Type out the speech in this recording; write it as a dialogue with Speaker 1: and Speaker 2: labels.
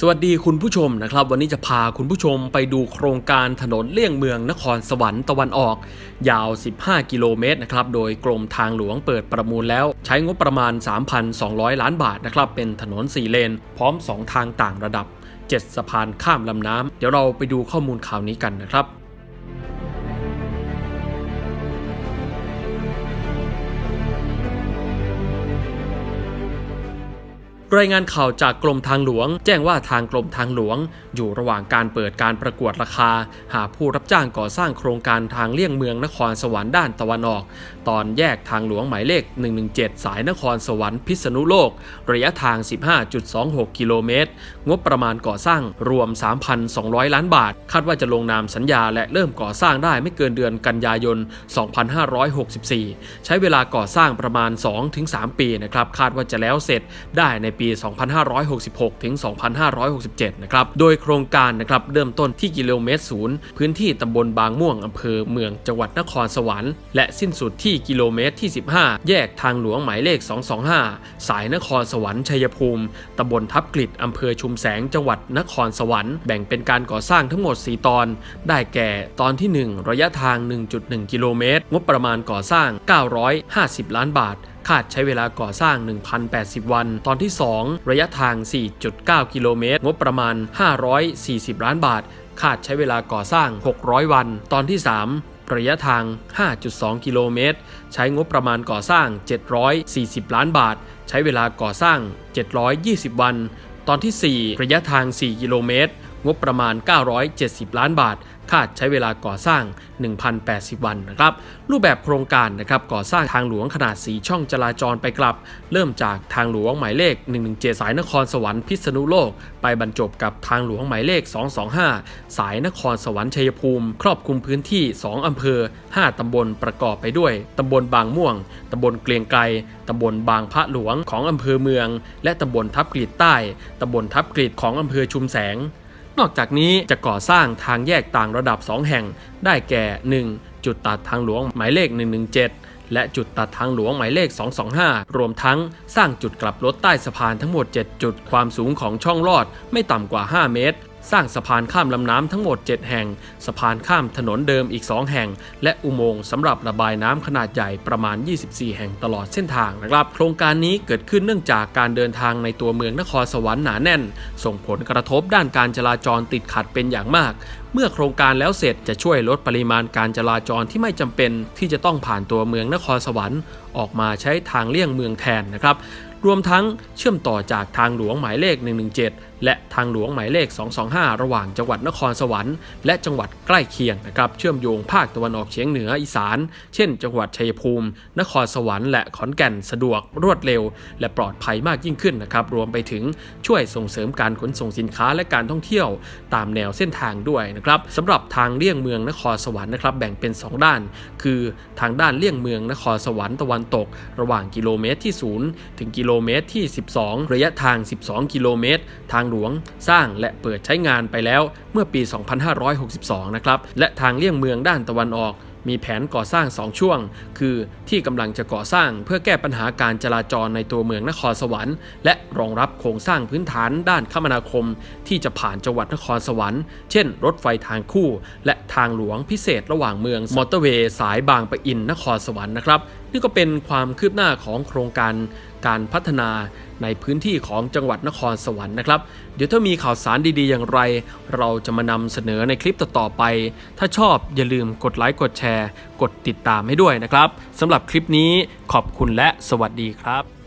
Speaker 1: สวัสดีคุณผู้ชมนะครับ วันนี้จะพาคุณผู้ชมไปดูโครงการถนนเลี่ยงเมืองนครสวรรค์ตะวันออก ยาว 15 กิโลเมตรนะครับโดยกรมทางหลวงเปิดประมูลแล้ว ใช้งบประมาณ 3,200 ล้านบาทนะครับเป็นถนน 4 เลน พร้อม 2 ทางต่างระดับ 7 สะพานข้ามลำน้ำเดี๋ยวเราไปดูข้อมูลข่าวนี้กันนะครับ รายงานข่าวจากกรมทางหลวง แจ้งว่าทางกรมทางหลวง อยู่ระหว่างการเปิดการประกวดราคา หาผู้รับจ้างก่อสร้างโครงการทางเลี่ยงเมืองนครสวรรค์ด้านตะวันออก ตอนแยกทางหลวงหมายเลข 117 สายนครสวรรค์พิษณุโลก ระยะทาง 15.26 กิโลเมตร งบประมาณก่อสร้างรวม 3,200 ล้านบาท คาดว่าจะลงนามสัญญาและเริ่มก่อสร้างได้ไม่เกินเดือนกันยายน 2564 ใช้เวลาก่อสร้างประมาณ 2-3 ปีนะครับคาดว่าจะแล้วเสร็จได้ในปี 2566 ถึง 2567 นะครับ โดยโครงการนะครับเริ่มต้นที่กิโลเมตรศูนย์พื้นที่ตำบลบางม่วงอำเภอเมืองจังหวัดนครสวรรค์ และสิ้นสุดที่กิโลเมตรที่ 15 แยกทางหลวงหมายเลข 225 สายนครสวรรค์ชัยภูมิตำบลทับกลิดอำเภอชุมแสงจังหวัดนครสวรรค์แบ่งเป็นการก่อสร้างทั้งหมด 4 ตอน ได้แก่ตอนที่ 1 ระยะทาง 1.1 กิโลเมตร งบประมาณก่อสร้าง 950 ล้านบาท คาดใช้เวลาก่อสร้าง 1,080 วัน ตอนที่ 2 ระยะทาง 4.9 กิโลเมตร งบประมาณ 540 ล้านบาท คาดใช้เวลาก่อสร้าง 600 วัน ตอนที่ 3ระยะทาง 5.2 กิโลเมตร ใช้งบประมาณก่อสร้าง 740 ล้านบาท ใช้เวลาก่อสร้าง 720 วัน ตอนที่ 4 ระยะทาง 4 กิโลเมตร งบประมาณ 970 ล้านบาท คาดใช้เวลาก่อสร้าง 1,080 วันนะครับ รูปแบบโครงการนะครับก่อสร้างทางหลวงขนาด 4 ช่องจราจรไปกลับ เริ่มจากทางหลวงหมายเลข 117 สายนครสวรรค์พิษณุโลก ไปบรรจบกับทางหลวงหมายเลข 225 สายนครสวรรค์ชัยภูมิ ครอบคลุมพื้นที่ 2 อำเภอ 5 ตำบลประกอบไปด้วย ตำบลบางม่วง ตำบลเกลียงไกรตำบลบางพระหลวงของอำเภอเมือง และตำบลทับกรีดใต้ ตำบลทับกรีดของอำเภอชุมแสง นอกจากนี้จะก่อสร้างทางแยกต่างระดับ 2 แห่ง ได้แก่ 1. จุดตัดทางหลวงหมายเลข 117และจุดตัดทางหลวงหมายเลข 225 รวมทั้งสร้างจุดกลับรถใต้สะพานทั้งหมด 7 จุด ความสูงของช่องลอดไม่ต่ำกว่า 5 เมตร สร้างสะพานข้ามลำน้ำทั้งหมด 7 แห่ง สะพานข้ามถนนเดิมอีก 2 แห่ง และอุโมงค์สำหรับระบายน้ำขนาดใหญ่ประมาณ 24 แห่งตลอดเส้นทางนะครับ โครงการนี้เกิดขึ้นเนื่องจากการเดินทางในตัวเมืองนครสวรรค์หนาแน่น ส่งผลกระทบด้านการจราจรติดขัดเป็นอย่างมากเมื่อโครงการแล้วเสร็จจะช่วยลดปริมาณการจราจรที่ไม่จำเป็น ที่จะต้องผ่านตัวเมืองนครสวรรค์ออกมาใช้ทางเลี่ยงเมืองแทนนะครับ รวมทั้งเชื่อมต่อจากทางหลวงหมายเลข 117 และทางหลวงหมายเลข 225 ระหว่างจังหวัดนครสวรรค์และจังหวัดใกล้เคียงนะครับเชื่อมโยงภาคตะวันออกเฉียงเหนืออีสาน เช่น จังหวัดชัยภูมิ นครสวรรค์และขอนแก่นสะดวกรวดเร็ว และปลอดภัยมากยิ่งขึ้นนะครับรวมไปถึงช่วยส่งเสริมการขนส่งสินค้าและการท่องเที่ยว ตามแนวเส้นทางด้วยนะครับสำหรับทางเลี่ยงเมืองนครสวรรค์นะครับแบ่งเป็น 2 ด้าน คือทางด้านเลี่ยงเมืองนครสวรรค์ตะวันตก ระหว่างกิโลเมตรที่ 0 ถึงกิโลเมตรที่ 12 ระยะทาง 12 กิโลเมตร ทางหลวงสร้างและเปิดใช้งานไปแล้วเมื่อปี 2562 นะครับและทางเลี่ยงเมืองด้านตะวันออก มีแผนก่อสร้าง 2 ช่วง คือที่กำลังจะก่อสร้างเพื่อแก้ปัญหาการจราจรในตัวเมืองนครสวรรค์ และรองรับโครงสร้างพื้นฐานด้านคมนาคม ที่จะผ่านจังหวัดนครสวรรค์ เช่น รถไฟทางคู่ และทางหลวงพิเศษระหว่างเมืองมอเตอร์เวย์สายบางปะอินนครสวรรค์นะครับนี่ก็เป็นความคืบหน้าของโครงการ การพัฒนาในพื้นที่ของจังหวัดนครสวรรค์นะครับ เดี๋ยวถ้ามีข่าวสารดีๆอย่างไร เราจะมานำเสนอในคลิปต่อๆไป ถ้าชอบอย่าลืมกดไลค์กดแชร์ กดติดตามให้ด้วยนะครับสำหรับคลิปนี้ขอบคุณและสวัสดีครับ